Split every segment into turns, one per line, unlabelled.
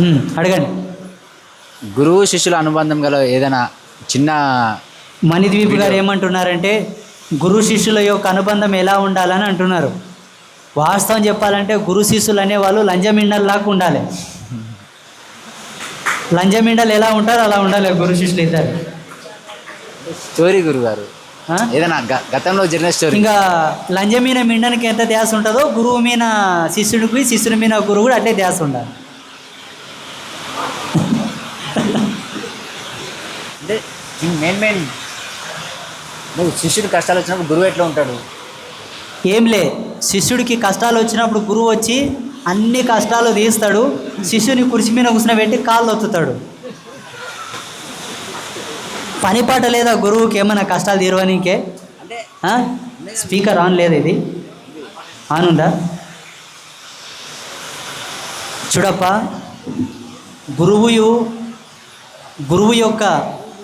ఉమ్, అడగండి.
గురువు శిష్యుల అనుబంధం గల ఏదైనా చిన్న
మణిద్వీప్ గారు ఏమంటున్నారంటే గురు శిష్యుల యొక్క అనుబంధం ఎలా ఉండాలని అంటున్నారు. వాస్తవం చెప్పాలంటే గురు శిష్యులు అనేవాళ్ళు లంజమిండల్లాగా ఉండాలి. లంజమిండలు ఎలా ఉంటారో అలా ఉండాలి గురు శిష్యులు ఇద్దరు.
స్టోరీ గురువు గారు
ఆ?
ఏదైనా గతంలో జరిగిన స్టోరీ
ఇంకా లంజం మీద మిండనికి ఎంత ధ్యాస ఉంటుందో గురువు మీద శిష్యుడికి శిష్యుడి మీద గురువు కూడా అట్లే ధ్యాస ఉండాలి.
అంటే మెయిన్ మెయిన్ నువ్వు శిష్యుడు కష్టాలు వచ్చినప్పుడు గురువు ఎట్లా ఉంటాడు?
ఏం లే శిష్యుడికి కష్టాలు వచ్చినప్పుడు గురువు వచ్చి అన్ని కష్టాలు తీస్తాడు శిష్యుని కుర్చీ మీద కూర్చుని కాళ్ళు ఒత్తుతాడు పని పాట లేదా గురువుకి ఏమైనా కష్టాలు తీరవనీకే? స్పీకర్ ఆన్ లేదు ఇది? ఆన్ ఉందా? చూడప్ప గురువు గురువు యొక్క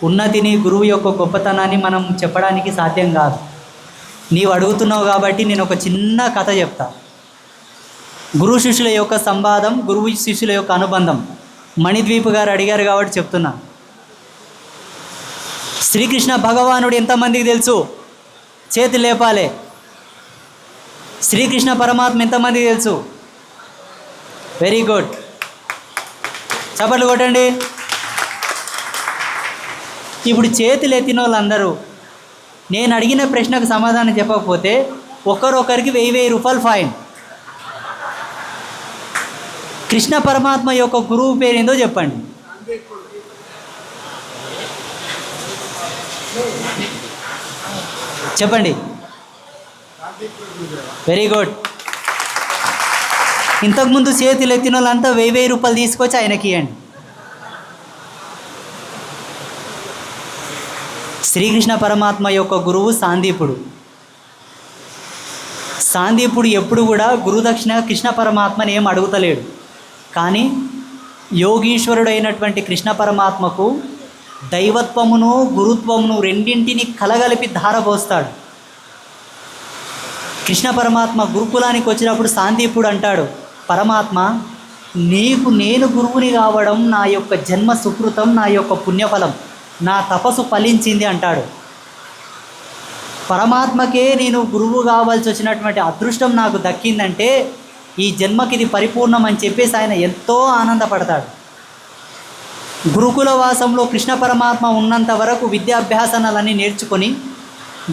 ఉన్నతిని గురువు యొక్క గొప్పతనాన్ని మనం చెప్పడానికి సాధ్యం కాదు. నీవు అడుగుతున్నావు కాబట్టి నేను ఒక చిన్న కథ చెప్తా. గురు శిష్యుల యొక్క సంవాదం గురువు శిష్యుల యొక్క అనుబంధం. మణిద్వీప్ గారు అడిగారు కాబట్టి చెప్తున్నా. శ్రీకృష్ణ భగవానుడు ఎంతమందికి తెలుసు? చేతి లేపాలే. శ్రీకృష్ణ పరమాత్మ ఎంతమందికి తెలుసు? వెరీ గుడ్ చప్పట్లు కొట్టండి. ఇప్పుడు చేతులు ఎత్తిన వాళ్ళందరూ నేను అడిగిన ప్రశ్నకు సమాధానం చెప్పకపోతే ఒకరొకరికి వెయ్యి వెయ్యి రూపాయలు ఫైన్. కృష్ణ పరమాత్మ యొక్క గురువు పేరేందో చెప్పండి. చెప్పండి. వెరీ గుడ్ ఇంతకుముందు చేతులు ఎత్తిన వాళ్ళంతా వెయ్యి వెయ్యి రూపాయలు తీసుకొచ్చి ఆయనకి ఇవ్వండి శ్రీకృష్ణ పరమాత్మ యొక్క గురువు సాందీపుడు. సాందీపుడు ఎప్పుడు కూడా గురుదక్షిణ కృష్ణ పరమాత్మని ఏం అడుగుతలేడు. కానీ యోగీశ్వరుడు అయినటువంటి కృష్ణ పరమాత్మకు దైవత్వమును గురుత్వమును రెండింటిని కలగలిపి ధారపోస్తాడు కృష్ణ పరమాత్మ గురుకులానికి వచ్చినప్పుడు సాందీపుడు అంటాడు పరమాత్మ నీకు నేను గురువుని కావడం నా యొక్క జన్మ సుకృతం నా యొక్క పుణ్యఫలం నా తపస్సు ఫలించింది అంటాడు. పరమాత్మకే నేను గురువు కావాల్సి వచ్చినటువంటి అదృష్టం నాకు దక్కిందంటే ఈ జన్మకి ఇది పరిపూర్ణం అని చెప్పేసి ఆయన ఎంతో ఆనందపడతాడు. గురుకుల వాసంలో కృష్ణ పరమాత్మ ఉన్నంత వరకు విద్యాభ్యాసనాలన్నీ నేర్చుకొని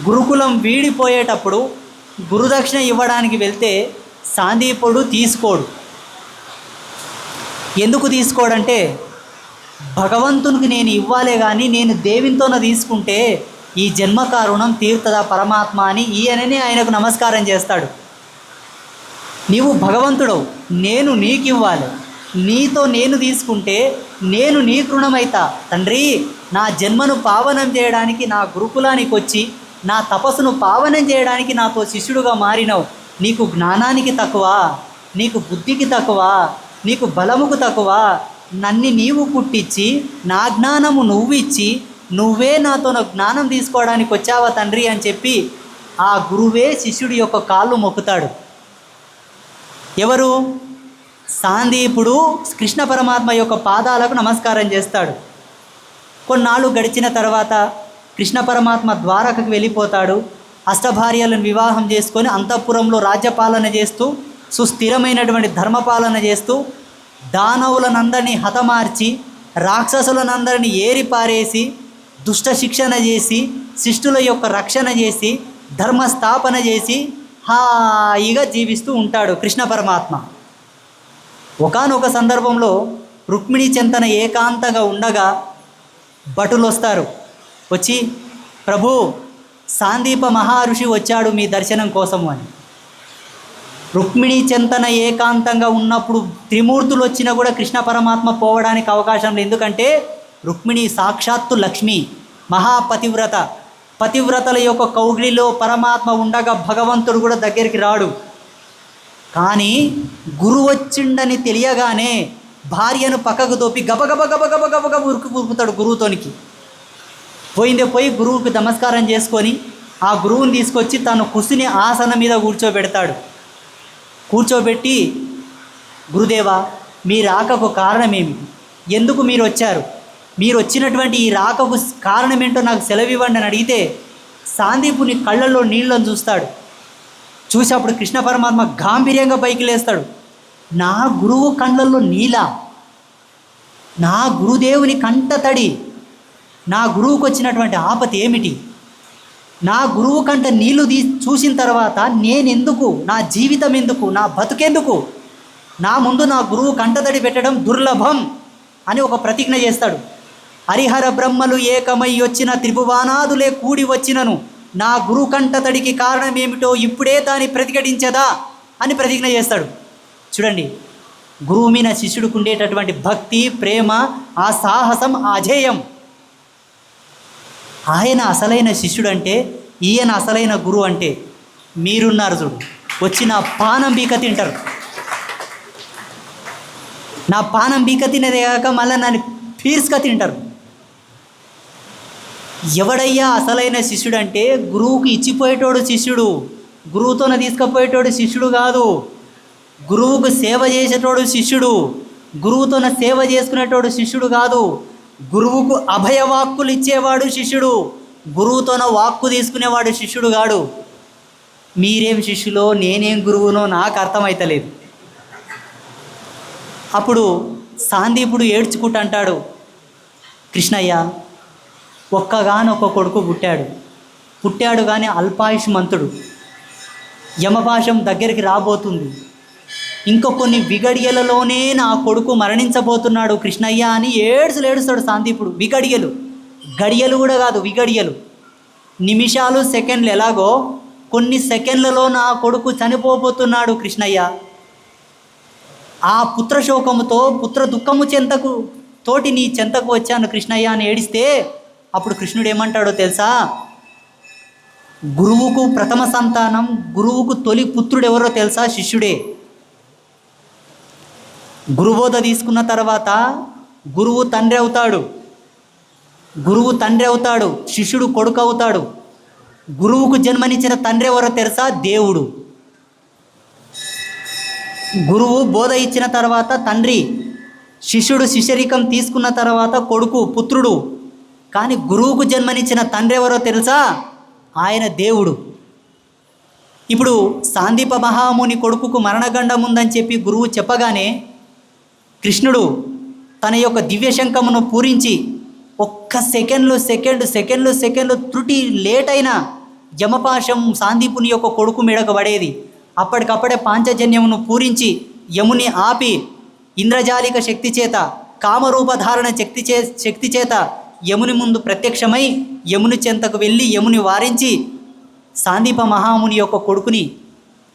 గురుకులం వీడిపోయేటప్పుడు గురుదక్షిణ ఇవ్వడానికి వెళ్తే సాందీపుడు తీసుకోడు. ఎందుకు తీసుకోడంటే భగవంతునికి నేను ఇవ్వాలే కానీ నేను దేవింతోన తీసుకుంటే ఈ జన్మ కారుణం తీరుతుందా పరమాత్మ అని ఈయననే ఆయనకు నమస్కారం చేస్తాడు. నీవు భగవంతుడవు నేను నీకు ఇవ్వాలి నీతో నేను తీసుకుంటే నేను నీ రుణమైతా తండ్రి నా జన్మను పావనం చేయడానికి నా గురుకులానికి వచ్చి నా తపస్సును పావనం చేయడానికి నాతో శిష్యుడుగా మారినవు. నీకు జ్ఞానానికి తక్కువ నీకు బుద్ధికి తక్కువ నీకు బలముకు తక్కువ. నన్ని నీవు పుట్టించి నా జ్ఞానము నువ్విచ్చి నువ్వే నాతో నా జ్ఞానం తీసుకోవడానికి వచ్చావా తండ్రి అని చెప్పి ఆ గురువే శిష్యుడి యొక్క కాళ్ళు మొక్కుతాడు. ఎవరు? సాందీపుడు కృష్ణ పరమాత్మ యొక్క పాదాలకు నమస్కారం చేస్తాడు. కొన్నాళ్ళు గడిచిన తర్వాత కృష్ణ పరమాత్మ ద్వారకకు వెళ్ళిపోతాడు. అష్టభార్యలను వివాహం చేసుకొని అంతఃపురంలో రాజ్యపాలన చేస్తూ సుస్థిరమైనటువంటి ధర్మపాలన చేస్తూ దానవులనందరినీ హతమార్చి రాక్షసులనందరినీ ఏరిపారేసి దుష్ట శిక్షణ చేసి శిష్టుల యొక్క రక్షణ చేసి ధర్మస్థాపన చేసి హాయిగా జీవిస్తూ ఉంటాడు కృష్ణ పరమాత్మ. ఒకానొక సందర్భంలో రుక్మిణి చెంతన ఏకాంతంగా ఉండగా భటులు వస్తారు వచ్చి ప్రభు సాందీప మహర్షి వచ్చాడు మీ దర్శనం కోసము అని. రుక్మిణి చెంతన ఏకాంతంగా ఉన్నప్పుడు త్రిమూర్తులు వచ్చినా కూడా కృష్ణ పరమాత్మ పోవడానికి అవకాశం లేదు. ఎందుకంటే రుక్మిణి సాక్షాత్తు లక్ష్మి మహాపతివ్రత. పతివ్రతల యొక్క కౌగిలిలో పరమాత్మ ఉండగా భగవంతుడు కూడా దగ్గరికి రాడు. కానీ గురు వచ్చిండని తెలియగానే భార్యను పక్కకు దోపి గబగబ గబగబ గబగబ ఉరుకు ఉరుకుతాడు గురువుతోనికి. పోయిందే పోయి గురువుకి నమస్కారం చేసుకొని ఆ గురువుని తీసుకొచ్చి తను కుసిని ఆసనం మీద కూర్చోబెడతాడు. కూర్చోబెట్టి గురుదేవా మీ రాకకు కారణమేమి? ఎందుకు మీరు వచ్చారు మీరు వచ్చినటువంటి ఈ రాకకు కారణం ఏంటో నాకు సెలవివ్వండి అని అడిగితే సాందీపుని కళ్ళల్లో నీళ్ళని చూస్తాడు. చూసి అప్పుడు కృష్ణ పరమాత్మ గాంభీర్యంగా పైకి లేస్తాడు. నా గురువు కండ్లలో నీల. నా గురుదేవుని కంట తడి. నా గురువుకు వచ్చినటువంటి ఆపతి ఏమిటి? నా గురువు కంట నీళ్ళు తీ చూసిన తర్వాత నేనెందుకు? నా జీవితం ఎందుకు నా బతుకెందుకు? నా ముందు నా గురువు కంటతడి పెట్టడం దుర్లభం అని ఒక ప్రతిజ్ఞ చేస్తాడు. హరిహర బ్రహ్మలు ఏకమై వచ్చిన త్రిభువానాదులే కూడి వచ్చినను. నా గురువు కంటతడికి కారణం ఏమిటో ఇప్పుడే దాన్ని ప్రతిఘటించదా అని ప్రతిజ్ఞ చేస్తాడు. చూడండి గురువు మీద శిష్యుడికి ఉండేటటువంటి భక్తి ప్రేమ ఆ సాహసం అజేయం ఆయన అసలైన శిష్యుడు అంటే ఈయన అసలైన గురువు అంటే మీరున్నారు చూడు. వచ్చి నా పానం బీక తింటారు. నా పానం బీక తినేదే కాక మళ్ళీ నన్ను ఫీర్స్గా తింటారు. ఎవడయ్యా అసలైన శిష్యుడు అంటే గురువుకి ఇచ్చిపోయేటోడు శిష్యుడు. గురువుతోనే తీసుకుపోయేటోడు శిష్యుడు కాదు. గురువుకు సేవ చేసేటోడు శిష్యుడు. గురువుతోన సేవ చేసుకునేటోడు శిష్యుడు కాదు. గురువుకు అభయ వాక్కులు ఇచ్చేవాడు శిష్యుడు. గురువుతోన వాక్కు తీసుకునేవాడు శిష్యుడు కాడు. మీరేం శిష్యులో నేనేం గురువునో నాకు అర్థమైతలేదు. అప్పుడు సాందీపుడు ఏడ్చుకుంటూ అంటాడు కృష్ణయ్య ఒక్కగానొక్క కొడుకు పుట్టాడు. పుట్టాడు కానీ అల్పాయుష్మంతుడు. యమపాశం దగ్గరికి రాబోతుంది. ఇంకా కొన్ని విగడియలలోనే నా కొడుకు మరణించబోతున్నాడు కృష్ణయ్య అని ఏడుసులు ఏడుస్తాడు సాందీపుడు విగడియలు. గడియలు కూడా కాదు విగడియలు. నిమిషాలు సెకండ్లు ఎలాగో కొన్ని సెకండ్లలో నా కొడుకు చనిపోబోతున్నాడు కృష్ణయ్య. ఆ పుత్రశోకముతో పుత్ర దుఃఖము చెంతకు తోటి నీ చెంతకు వచ్చాను కృష్ణయ్య అని ఏడిస్తే అప్పుడు కృష్ణుడు ఏమంటాడో తెలుసా? గురువుకు ప్రథమ సంతానం గురువుకు తొలి పుత్రుడు ఎవరో తెలుసా? శిష్యుడే. గురుబోధ తీసుకున్న తర్వాత గురువు తండ్రి అవుతాడు. గురువు తండ్రి అవుతాడు శిష్యుడు కొడుకు అవుతాడు. గురువుకు జన్మనిచ్చిన తండ్రి ఎవరో తెలుసా? దేవుడు. గురువు బోధ ఇచ్చిన తర్వాత తండ్రి శిష్యుడు శిష్యరికం తీసుకున్న తర్వాత కొడుకు పుత్రుడు కానీ గురువుకు జన్మనిచ్చిన తండ్రి ఎవరో తెలుసా? ఆయన దేవుడు. ఇప్పుడు సాందీప మహాముని కొడుకుకు మరణగండం ఉందని చెప్పి గురువు చెప్పగానే కృష్ణుడు తన యొక్క దివ్యశంఖమును పూరించి ఒక్క సెకండ్లు సెకండ్ సెకండ్లు సెకండ్లు త్రుటి లేట్ అయినా యమపాశం సాందీపుని యొక్క కొడుకు మెడకు పడేది. అప్పటికప్పుడే పాంచజన్యమును పూరించి యముని ఆపి ఇంద్రజాలిక శక్తి చేత కామరూపధారణ శక్తి చే శక్తి చేత యముని ముందు ప్రత్యక్షమై యముని చెంతకు వెళ్ళి యముని వారించి సాందీప మహాముని యొక్క కొడుకుని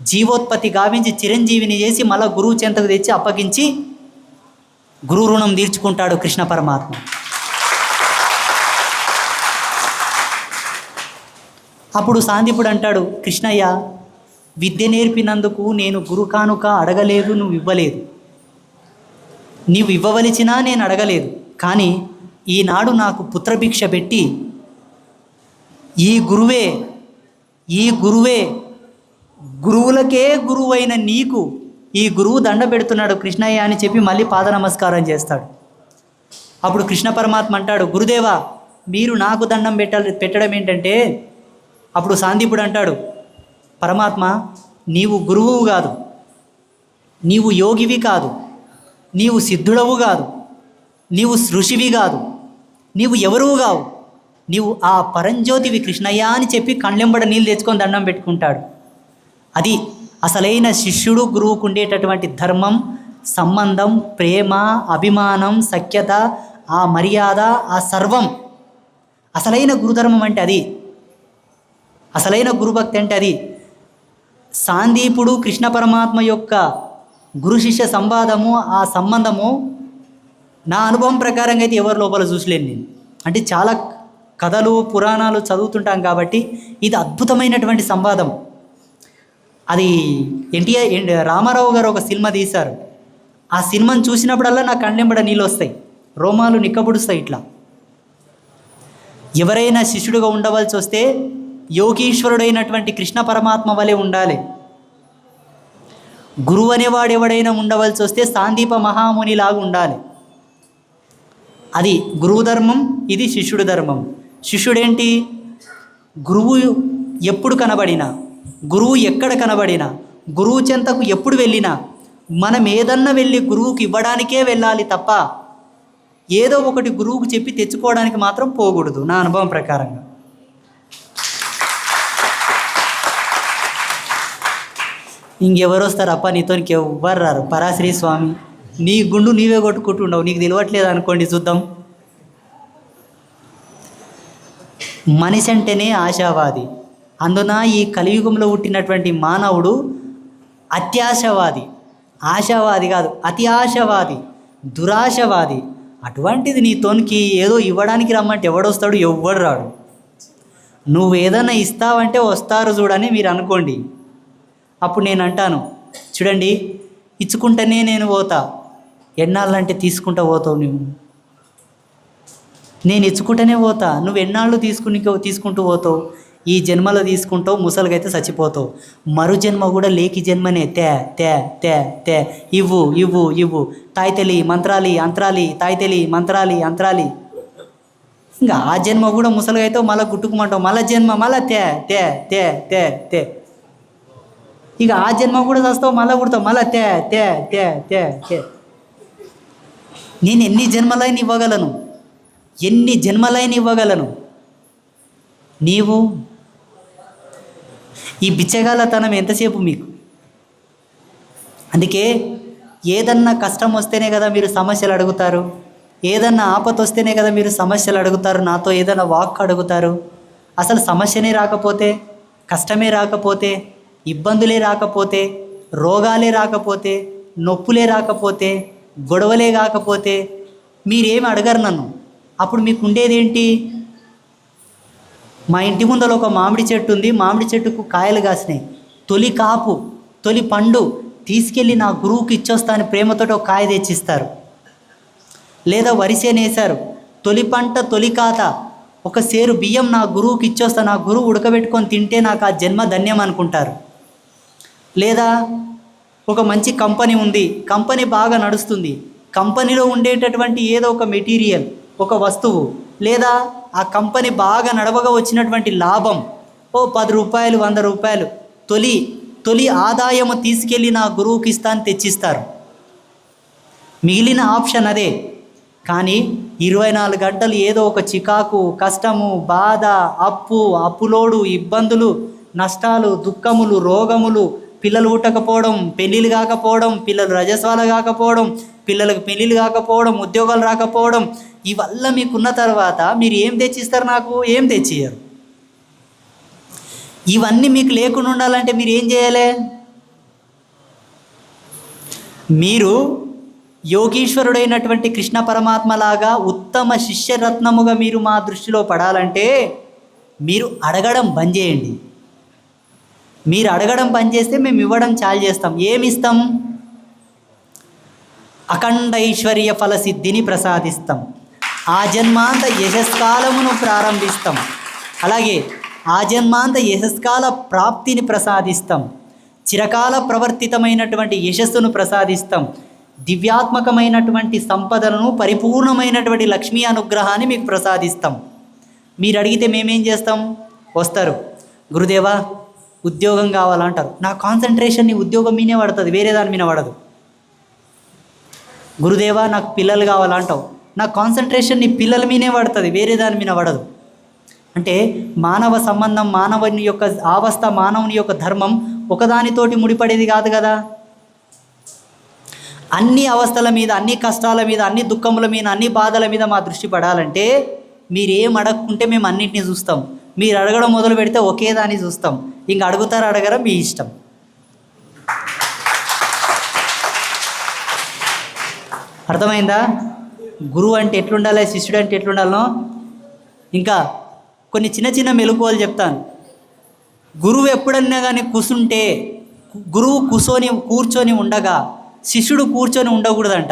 జీవోత్పత్తి గావించి చిరంజీవిని చేసి మళ్ళా గురువు చెంతకు తెచ్చి అప్పగించి గురు రుణం తీర్చుకుంటాడు కృష్ణ పరమాత్మ. అప్పుడు సాందీపుడు అంటాడు కృష్ణయ్య విద్య నేర్పినందుకు నేను గురు కానుక అడగలేదు నువ్వు ఇవ్వలేదు. నీవు ఇవ్వవలసినా నేను అడగలేదు. కానీ ఈనాడు నాకు పుత్రభిక్ష పెట్టి ఈ గురువే ఈ గురువే గురువులకే గురువైన నీకు ఈ గురువు దండ పెడుతున్నాడు కృష్ణయ్య అని చెప్పి మళ్ళీ పాద నమస్కారం చేస్తాడు. అప్పుడు కృష్ణ పరమాత్మ అంటాడు గురుదేవా మీరు నాకు దండం పెట్టాలి పెట్టడం ఏంటంటే అప్పుడు సాందీపుడు అంటాడు పరమాత్మ నీవు గురువువు కాదు నీవు యోగివి కాదు నీవు సిద్ధుడవు కాదు నీవు సృషివి కాదు నీవు ఎవరువు కావు. నీవు ఆ పరంజ్యోతివి కృష్ణయ్య అని చెప్పి కళ్ళెంబడ నీళ్ళు తెచ్చుకొని దండం పెట్టుకుంటాడు. అది అసలైన శిష్యుడు గురువుకు ఉండేటటువంటి ధర్మం సంబంధం ప్రేమ అభిమానం సఖ్యత ఆ మర్యాద ఆ సర్వం. అసలైన గురుధర్మం అంటే అది. అసలైన గురుభక్తి అంటే అది. సాందీపుడు కృష్ణ పరమాత్మ యొక్క గురు శిష్య సంవాదము ఆ సంబంధము నా అనుభవం ప్రకారంగా అయితే ఎవరి లోపల చూసలేను నేను. అంటే చాలా కథలు పురాణాలు చదువుతుంటాం కాబట్టి ఇది అద్భుతమైనటువంటి సంవాదం. అది ఎన్టీఆర్ ఎన్- రామారావు గారు ఒక సినిమా తీశారు. ఆ సినిమాను చూసినప్పుడల్లా నా కళ్ళెంబడ నీళ్ళు వస్తాయి రోమాలు నిక్కబుడుస్తాయి ఇట్లా. ఎవరైనా శిష్యుడుగా ఉండవలసి వస్తే యోగీశ్వరుడైనటువంటి కృష్ణ పరమాత్మ వలె ఉండాలి. గురువు అనేవాడు ఎవడైనా ఉండవలసి వస్తే సాందీప మహామునిలాగా ఉండాలి. అది గురువు ధర్మం ఇది శిష్యుడు ధర్మం. శిష్యుడేంటి? గురువు ఎప్పుడు కనబడినా గురువు ఎక్కడ కనబడినా గురువు చెంతకు ఎప్పుడు వెళ్ళినా మనం ఏదన్నా వెళ్ళి గురువుకి ఇవ్వడానికే వెళ్ళాలి తప్ప ఏదో ఒకటి గురువుకు చెప్పి తెచ్చుకోవడానికి మాత్రం పోకూడదు నా అనుభవం ప్రకారంగా. ఇంకెవరు వస్తారు? అప్ప నీతో ఎవ్వరు రారు. పరాశ్రీ స్వామి. నీ గుండు నీవే కొట్టుకుంటుండవు నీకు తెలియట్లేదు అనుకోండి చూద్దాం. మనిషి అంటేనే ఆశావాది. అందున ఈ కలియుగంలో పుట్టినటువంటి మానవుడు అత్యాశవాది. ఆశావాది కాదు అతి ఆశవాది దురాశవాది. అటువంటిది నీ తోనికి ఏదో ఇవ్వడానికి రమ్మంటే ఎవడొస్తాడు? ఎవ్వడు రాడు. నువ్వు ఏదైనా ఇస్తావంటే వస్తారు చూడని మీరు అనుకోండి. అప్పుడు నేను అంటాను చూడండి ఇచ్చుకుంటేనే నేను పోతా. ఎన్నాళ్ళంటే తీసుకుంటా పోతావు నువ్వు? నేను ఇచ్చుకుంటూనే పోతా. నువ్వు ఎన్నాళ్ళు తీసుకుని తీసుకుంటూ పోతావు? ఈ జన్మలో తీసుకుంటావు ముసలిగైతే చచ్చిపోతావు. మరు జన్మ కూడా లేకి జన్మనే. తే తే తే తే. ఇవ్వు ఇవ్వు ఇవ్వు. తాయితెలి మంత్రాలి అంతరాలి తాయితెలి మంత్రాలి అంతరాలి. ఇంకా ఆ జన్మ కూడా ముసలిగైతే మళ్ళీ గుట్టుకుమంటావు మళ్ళా జన్మ మళ్ళా తే తే తే తే తే. ఇక ఆ జన్మ కూడా చస్తావు మళ్ళీ కుడతావు. మళ్ళా తే తే తే తే తే. నేను ఎన్ని జన్మలైన ఇవ్వగలను? ఎన్ని జన్మలైన ఇవ్వగలను? నీవు ఈ బిచ్చగాలతనం ఎంతసేపు మీకు? అందుకే ఏదన్నా కష్టం వస్తేనే కదా మీరు సమస్యలు అడుగుతారు. ఏదన్నా ఆపత వస్తేనే కదా మీరు సమస్యలు అడుగుతారు. నాతో ఏదైనా వాక్ అడుగుతారు. అసలు సమస్యనే రాకపోతే కష్టమే రాకపోతే ఇబ్బందులే రాకపోతే రోగాలే రాకపోతే నొప్పులే రాకపోతే గొడవలే కాకపోతే మీరేమి అడగరు నన్ను. అప్పుడు మీకు ఉండేదేంటి మా ఇంటి ముందర ఒక మామిడి చెట్టు ఉంది. మామిడి చెట్టుకు కాయలు కాసినాయి. తొలి కాపు తొలి పండు తీసుకెళ్ళి నా గురువుకి ఇచ్చొస్తా అని ప్రేమతో ఒక కాయ తెచ్చిస్తారు. లేదా వరిసేనేశారు తొలి పంట తొలి కాత. ఒక సేరు బియ్యం నా గురువుకి ఇచ్చొస్తా. నా గురువు ఉడకబెట్టుకొని తింటే నాకు ఆ జన్మ ధన్యం అనుకుంటారు. లేదా ఒక మంచి కంపెనీ ఉంది. కంపెనీ బాగా నడుస్తుంది. కంపెనీలో ఉండేటటువంటి ఏదో ఒక మెటీరియల్ ఒక వస్తువు లేదా ఆ కంపెనీ బాగా నడవగా వచ్చినటువంటి లాభం ఓ పది రూపాయలు వంద రూపాయలు తొలి తొలి ఆదాయము తీసుకెళ్ళి నా గురువుకి ఇస్తాను తెచ్చిస్తారు. మిగిలిన ఆప్షన్ అదే. కానీ ఇరవై నాలుగు గంటలు ఏదో ఒక చికాకు కష్టము బాధ అప్పు అప్పులోడు ఇబ్బందులు నష్టాలు దుఃఖములు రోగములు పిల్లలు పుట్టకపోవడం పెళ్ళిళ్ళు కాకపోవడం పిల్లలు రజస్వాలు కాకపోవడం పిల్లలకు పెళ్ళిళ్ళు కాకపోవడం ఉద్యోగాలు రాకపోవడం ఇవల్ల మీకున్న తర్వాత మీరు ఏం తెచ్చిస్తారు నాకు? ఏం తెచ్చియ్యరు? ఇవన్నీ మీకు లేకుండా ఉండాలంటే మీరు ఏం చేయాలి? మీరు యోగీశ్వరుడైనటువంటి కృష్ణ పరమాత్మలాగా ఉత్తమ శిష్యరత్నముగా మీరు మా దృష్టిలో పడాలంటే మీరు అడగడం బంద్ చేయండి. మీరు అడగడం పనిచేస్తే చేస్తే మేము ఇవ్వడం చాలు చేస్తాం. ఏమి ఇస్తాం? అఖండ ఐశ్వర్య ఫల సిద్ధిని ప్రసాదిస్తాం. ఆ జన్మాంత యశస్కాలమును ప్రారంభిస్తాం. అలాగే ఆ జన్మాంత యశస్కాల ప్రాప్తిని ప్రసాదిస్తాం. చిరకాల ప్రవర్తితమైనటువంటి యశస్సును ప్రసాదిస్తాం. దివ్యాత్మకమైనటువంటి సంపదలను పరిపూర్ణమైనటువంటి లక్ష్మీ అనుగ్రహాన్ని మీకు ప్రసాదిస్తాం. మీరు అడిగితే మేమేం చేస్తాం? వస్తారు. గురుదేవా ఉద్యోగం కావాలంటారు. నా కాన్సన్ట్రేషన్ నీ ఉద్యోగం మీనే పడుతుంది వేరే దాని మీద పడదు. గురుదేవా నాకు పిల్లలు కావాలంటావు. నా కాన్సన్ట్రేషన్ నీ పిల్లల మీనే పడుతుంది వేరే దాని మీద పడదు. అంటే మానవ సంబంధం మానవుని యొక్క అవస్థ మానవుని యొక్క ధర్మం ఒకదానితోటి ముడిపడేది కాదు కదా. అన్ని అవస్థల మీద అన్ని కష్టాల మీద అన్ని దుఃఖముల మీద అన్ని బాధల మీద మా దృష్టి పడాలంటే మీరేం అడగకుంటే మేము అన్నింటినీ చూస్తాం. మీరు అడగడం మొదలు పెడితే ఒకే దాన్ని చూస్తాం. ఇంక అడుగుతారు అడగరా? మీ ఇష్టం. అర్థమైందా? గురువు అంటే ఎట్లుండాలి శిష్యుడు అంటే ఎట్లుండాలనో? ఇంకా కొన్ని చిన్న చిన్న మెలకువలు చెప్తాను. గురువు ఎప్పుడన్నా కానీ కూసుంటే గురువు కూసోని కూర్చొని ఉండగా శిష్యుడు కూర్చొని ఉండకూడదంట.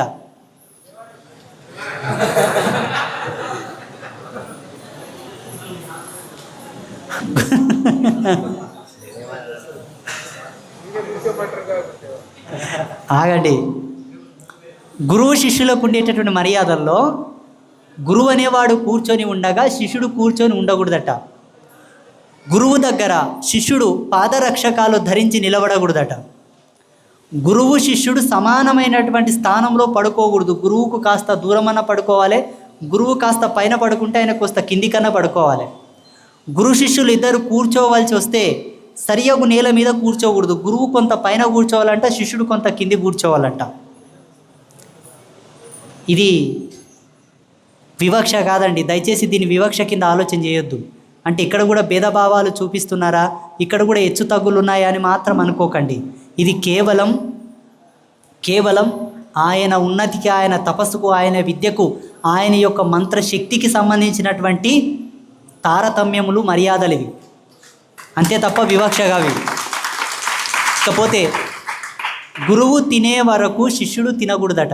ఆగండి. గురువు శిష్యులకు ఉండేటటువంటి మర్యాదల్లో గురువు అనేవాడు కూర్చొని ఉండగా శిష్యుడు కూర్చొని ఉండకూడదట. గురువు దగ్గర శిష్యుడు పాదరక్షకాలు ధరించి నిలబడకూడదట. గురువు శిష్యుడు సమానమైనటువంటి స్థానంలో పడుకోకూడదు. గురువుకు కాస్త దూరమన్న పడుకోవాలి. గురువు కాస్త పైన పడుకుంటే ఆయన కాస్త కిందికన్నా పడుకోవాలి. గురు శిష్యులు ఇద్దరు కూర్చోవలసి వస్తే సరియగు నేల మీద కూర్చోకూడదు. గురువు కొంత పైన కూర్చోవాలంట శిష్యుడు కొంత కింది కూర్చోవాలంట. ఇది వివక్ష కాదండి. దయచేసి దీన్ని వివక్ష కింద ఆలోచన చేయొద్దు. అంటే ఇక్కడ కూడా భేదభావాలు చూపిస్తున్నారా? ఇక్కడ కూడా హెచ్చు తగ్గులు ఉన్నాయా అని మాత్రం అనుకోకండి. ఇది కేవలం కేవలం ఆయన ఉన్నతికి ఆయన తపస్సుకు ఆయన విద్యకు ఆయన యొక్క మంత్రశక్తికి సంబంధించినటువంటి తారతమ్యములు మర్యాదలు ఇవి. అంతే తప్ప వివక్షగా కావి. ఇకపోతే గురువు తినే వరకు శిష్యుడు తినకూడదట.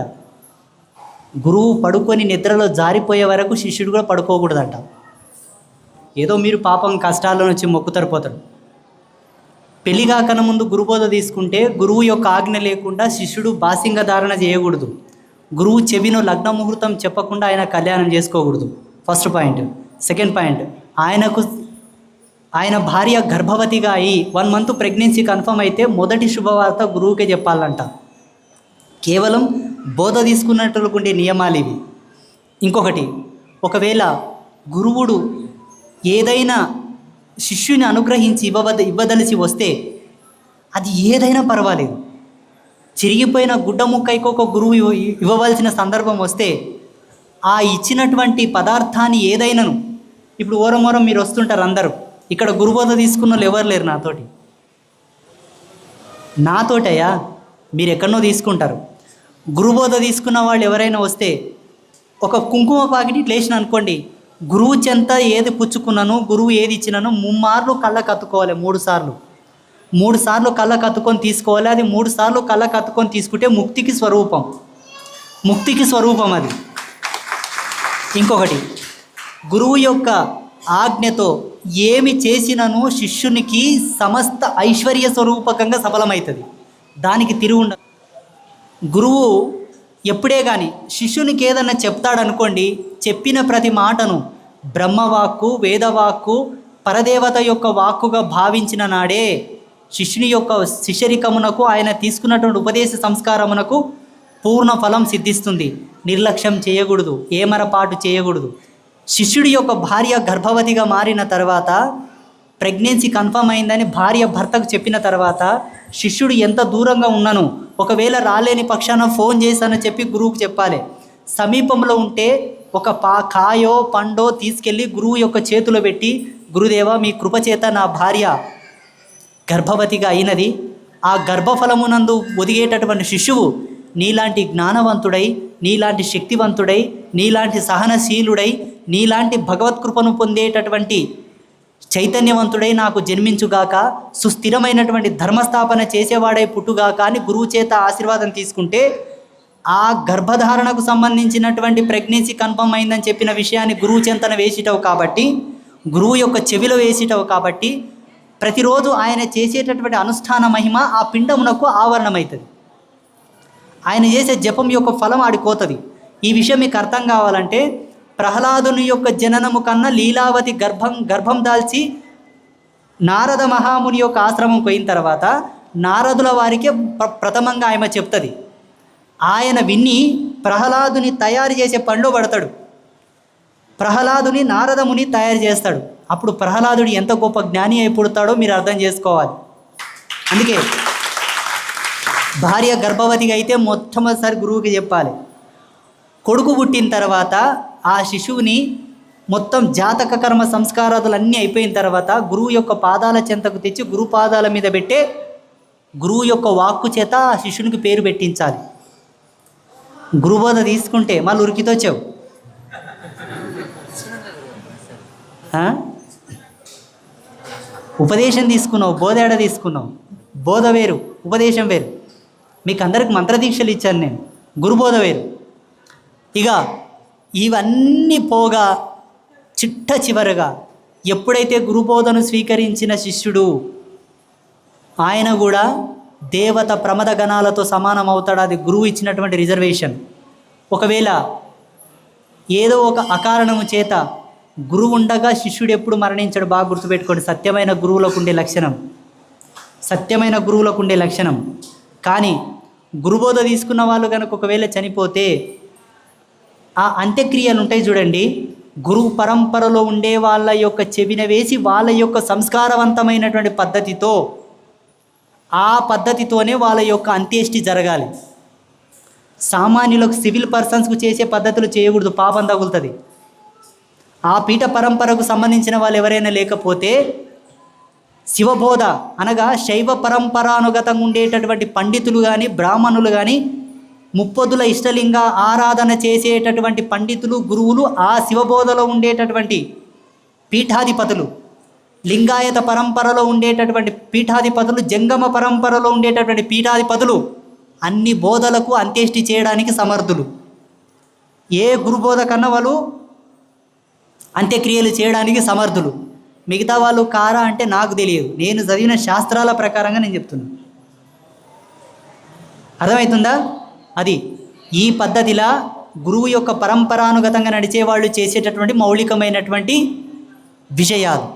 గురువు పడుకొని నిద్రలో జారిపోయే వరకు శిష్యుడు కూడా పడుకోకూడదట. ఏదో మీరు పాపం కష్టాల్లో నుంచి మొక్కుతారు పోతాడు పెళ్ళి కాకన ముందు గురుబోధ తీసుకుంటే గురువు యొక్క ఆజ్ఞ లేకుండా శిష్యుడు బాసింగ ధారణ చేయకూడదు. గురువు చెవిను లగ్న ముహూర్తం చెప్పకుండా ఆయన కళ్యాణం చేసుకోకూడదు. ఫస్ట్ పాయింట్ సెకండ్ పాయింట్ ఆయనకు ఆయన భార్య గర్భవతిగా అయి వన్ మంత్ ప్రెగ్నెన్సీ కన్ఫర్మ్ అయితే మొదటి శుభవార్త గురువుకే చెప్పాలంట. కేవలం బోధ తీసుకున్నట్లుకుండే నియమాలు ఇవి. ఇంకొకటి ఒకవేళ గురువుడు ఏదైనా శిష్యుని అనుగ్రహించి ఇవ్వవద ఇవ్వదలిసి వస్తే అది ఏదైనా పర్వాలేదు. చిరిగిపోయిన గుడ్డ ముక్కైకి ఒక గురువు ఇవ్వవలసిన సందర్భం వస్తే ఆ ఇచ్చినటువంటి పదార్థాన్ని ఏదైనాను ఇప్పుడు ఓరమోరం మీరు వస్తుంటారు అందరూ. ఇక్కడ గురుబోధ తీసుకున్న వాళ్ళు ఎవరు లేరు నాతోటి? నాతోటయ్యా మీరు ఎక్కడనో తీసుకుంటారు. గురుబోధ తీసుకున్న వాళ్ళు ఎవరైనా వస్తే ఒక కుంకుమ పాకెట్ లేచిన అనుకోండి గురువు చెంత ఏది పుచ్చుకున్నాను గురువు ఏది ఇచ్చినాను ముమ్మార్లు కళ్ళ కత్తుకోవాలి మూడు సార్లు. మూడు సార్లు కళ్ళ కత్తుకొని తీసుకోవాలి అది మూడు సార్లు కళ్ళ కత్తుకొని తీసుకుంటే ముక్తికి స్వరూపం. ముక్తికి స్వరూపం అది. ఇంకొకటి గురువు యొక్క ఆజ్ఞతో ఏమి చేసినను శిష్యునికి సమస్త ఐశ్వర్య స్వరూపకంగా సఫలమవుతుంది దానికి తిరుగు ఉండ గురువు ఎప్పుడే కానీ శిష్యునికి ఏదన్నా చెప్తాడనుకోండి చెప్పిన ప్రతి మాటను బ్రహ్మవాక్కు వేదవాక్కు పరదేవత యొక్క వాక్కుగా భావించిన నాడే శిష్యుని యొక్క శిష్యరికమునకు ఆయన తీసుకున్నటువంటి ఉపదేశ సంస్కారమునకు పూర్ణ ఫలం సిద్ధిస్తుంది. నిర్లక్ష్యం చేయకూడదు ఏమరపాటు చేయకూడదు. శిష్యుడి యొక్క భార్య గర్భవతిగా మారిన తర్వాత ప్రెగ్నెన్సీ కన్ఫర్మ్ అయిందని భార్య భర్తకు చెప్పిన తర్వాత శిష్యుడు ఎంత దూరంగా ఉన్నను ఒకవేళ రాలేని పక్షాన ఫోన్ చేశానని చెప్పి గురువుకు చెప్పాలి. సమీపంలో ఉంటే ఒక పా కాయో పండో తీసుకెళ్ళి గురువు యొక్క చేతిలో పెట్టి గురుదేవ మీ కృపచేత నా భార్య గర్భవతిగా అయినది. ఆ గర్భఫలమునందు ఒదిగేటటువంటి శిశువు నీలాంటి జ్ఞానవంతుడై నీలాంటి శక్తివంతుడై నీలాంటి సహనశీలుడై నీలాంటి భగవత్కృపను పొందేటటువంటి చైతన్యవంతుడై నాకు జన్మించుగాక సుస్థిరమైనటువంటి ధర్మస్థాపన చేసేవాడై పుట్టుగాక అని గురువు చేత ఆశీర్వాదం తీసుకుంటే ఆ గర్భధారణకు సంబంధించినటువంటి ప్రెగ్నెన్సీ కన్ఫర్మ్ అయిందని చెప్పిన విషయాన్ని గురువు చెంతన వేసిటవు కాబట్టి గురువు యొక్క చెవిలో వేసిటవు కాబట్టి ప్రతిరోజు ఆయన చేసేటటువంటి అనుష్ఠాన మహిమ ఆ పిండమునకు ఆవరణమవుతుంది ఆయన చేసే జపం యొక్క ఫలం ఆడిపోతుంది. ఈ విషయం మీకు అర్థం కావాలంటే ప్రహ్లాదుని యొక్క జననము కన్నా లీలావతి గర్భం గర్భం దాల్చి నారద మహాముని యొక్క ఆశ్రమం పోయిన తర్వాత నారదుల వారికే ప్ర- ప్రథమంగా ఆమె చెప్తుంది. ఆయన విన్ని ప్రహ్లాదుని తయారు చేసే పండు పడతాడు. ప్రహ్లాదుని నారదముని తయారు చేస్తాడు. అప్పుడు ప్రహ్లాదుడు ఎంత గొప్ప జ్ఞాని అయి పుడతాడో మీరు అర్థం చేసుకోవాలి. అందుకే భార్య గర్భవతిగా అయితే మొట్టమొదటిసారి గురువుకి చెప్పాలి. కొడుకు పుట్టిన తర్వాత ఆ శిశువుని మొత్తం జాతక కర్మ సంస్కారాదులు అన్నీ అయిపోయిన తర్వాత గురువు యొక్క పాదాల చెంతకు తెచ్చి గురు పాదాల మీద పెట్టే గురువు యొక్క వాక్కు చేత ఆ శిష్యునికి పేరు పెట్టించాలి. గురుబోధ తీసుకుంటే మళ్ళీ ఉరికితోచావు ఉపదేశం తీసుకున్నావు బోధేడ తీసుకున్నావు? బోధ వేరు ఉపదేశం వేరు. మీకు అందరికి మంత్రదీక్షలు ఇచ్చాను నేను. గురుబోధ వేరు. ఇక ఇవన్నీ పోగా చిట్ట చివరగా ఎప్పుడైతే గురుబోధను స్వీకరించిన శిష్యుడు ఆయన కూడా దేవత ప్రమద గణాలతో సమానం అవుతాడు అది గురువు ఇచ్చినటువంటి రిజర్వేషన్. ఒకవేళ ఏదో ఒక అకారణము చేత గురువు ఉండగా శిష్యుడు ఎప్పుడు మరణించడు బాగా గుర్తుపెట్టుకోండి. సత్యమైన గురువులకు ఉండే లక్షణం. సత్యమైన గురువులకు ఉండే లక్షణం. కానీ గురుబోధ తీసుకున్న వాళ్ళు కనుక ఒకవేళ చనిపోతే ఆ అంత్యక్రియలు ఉంటాయి చూడండి. గురువు పరంపరలో ఉండే వాళ్ళ యొక్క చెవిన వేసి వాళ్ళ యొక్క సంస్కారవంతమైనటువంటి పద్ధతితో ఆ పద్ధతితోనే వాళ్ళ యొక్క అంత్యేష్టి జరగాలి. సామాన్యులకు సివిల్ పర్సన్స్కు చేసే పద్ధతులు చేయకూడదు పాపం తగులుతుంది. ఆ పీఠ పరంపరకు సంబంధించిన వాళ్ళు ఎవరైనా లేకపోతే శివబోధ అనగా శైవ పరంపరానుగతంగా ఉండేటటువంటి పండితులు కానీ బ్రాహ్మణులు కానీ ముప్పొద్దుల ఇష్టలింగ ఆరాధన చేసేటటువంటి పండితులు గురువులు ఆ శివబోధలో ఉండేటటువంటి పీఠాధిపతులు లింగాయత పరంపరలో ఉండేటటువంటి పీఠాధిపతులు జంగమ పరంపరలో ఉండేటటువంటి పీఠాధిపతులు అన్ని బోధలకు అంత్యేష్టి చేయడానికి సమర్థులు. ఏ గురుబోధ కన్నా వాళ్ళు అంత్యక్రియలు చేయడానికి సమర్థులు. మిగతా వాళ్ళు కారా అంటే నాకు తెలియదు. నేను చదివిన శాస్త్రాల ప్రకారంగా నేను చెప్తున్నాను అర్థమవుతుందా? అది ఈ పద్ధతిలా గురువు యొక్క పరంపరానుగతంగా నడిచే వాళ్ళు చేసేటటువంటి మౌలికమైనటువంటి విషయాలు